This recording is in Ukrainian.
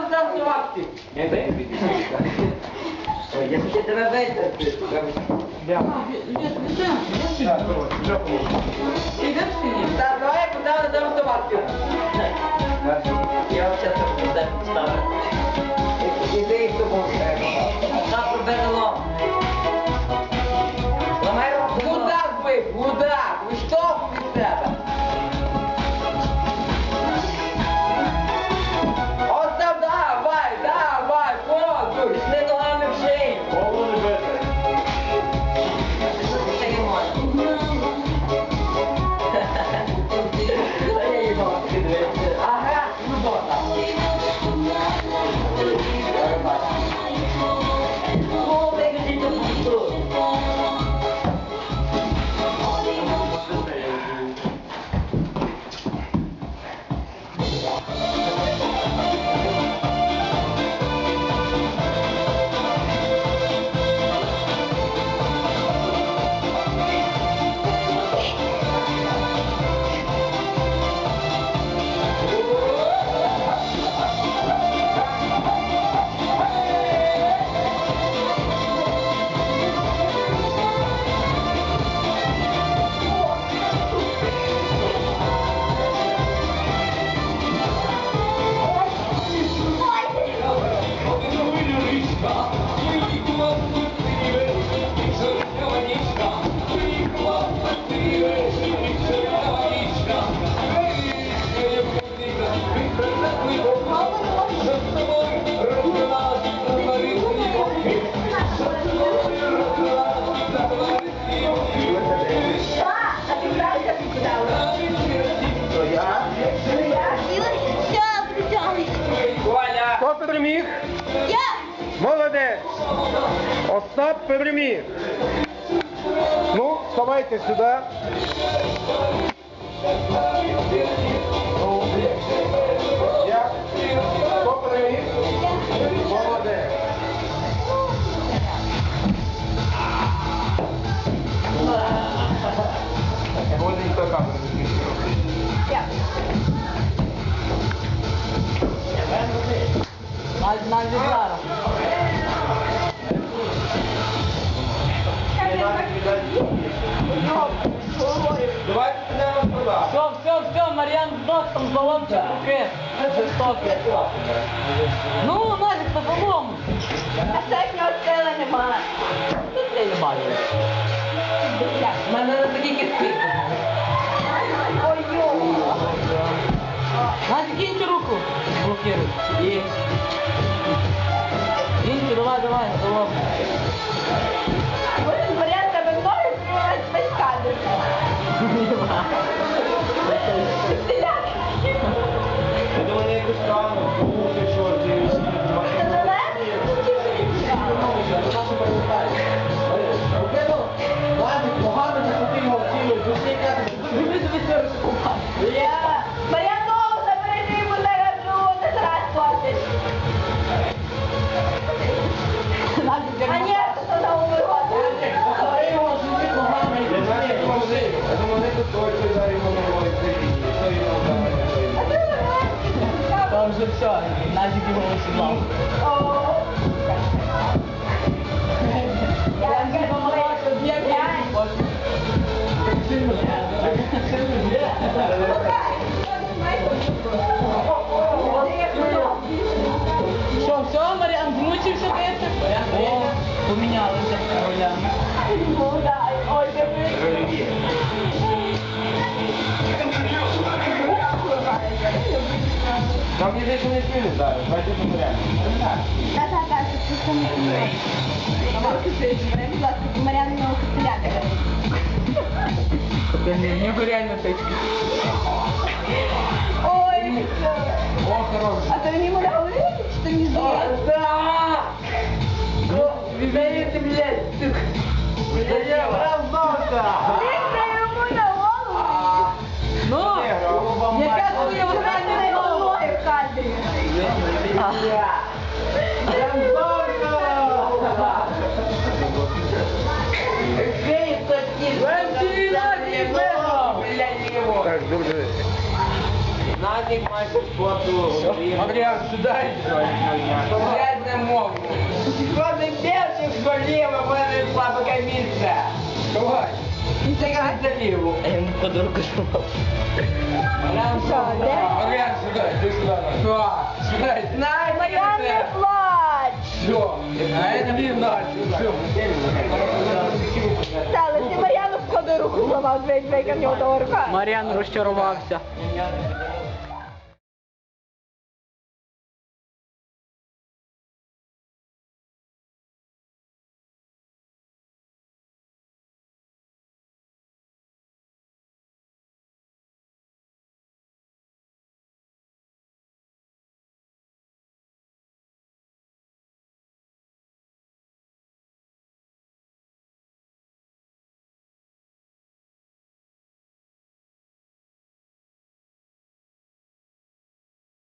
дам заснувати. Не дай Я ще тебе вийти. Так, давай куди дам Хто переміг? Я! Молодець! Остап переміг. Ну, вставайте сюди. Мар'ян здох там заломчик руки. Жорстокий. Ну, навіть по залому. Тут я не бачу. У мене на такі кістки. Настя, киньте руку. Блокируй. Там Там вже все, Назік його осідлав. Я не помагаю, щоб я Що, все, Маріан, змучився бити? О, помінялися ролями. Não me deixa nesse minuto, vai ter que molhar. Data a casa, tu também não é. Não que seja, mas lá que molhar não é o que tirar, cara. Porque a minha molhar não fez. Oi! Друже. Назік майже спорту. Мар'ян, сюди йди. Блядь, не можу. Кожен перший школів, у мене слабке місце. Давай. Заліву. Я йому під руку де? Мар'ян, сюди, йди сюди. Що? Сюди йди. Мар'ян, не плач! Все. А это не надо. Все. Руку зламав, дві дві в нього до рука. Мар'ян розчарувався.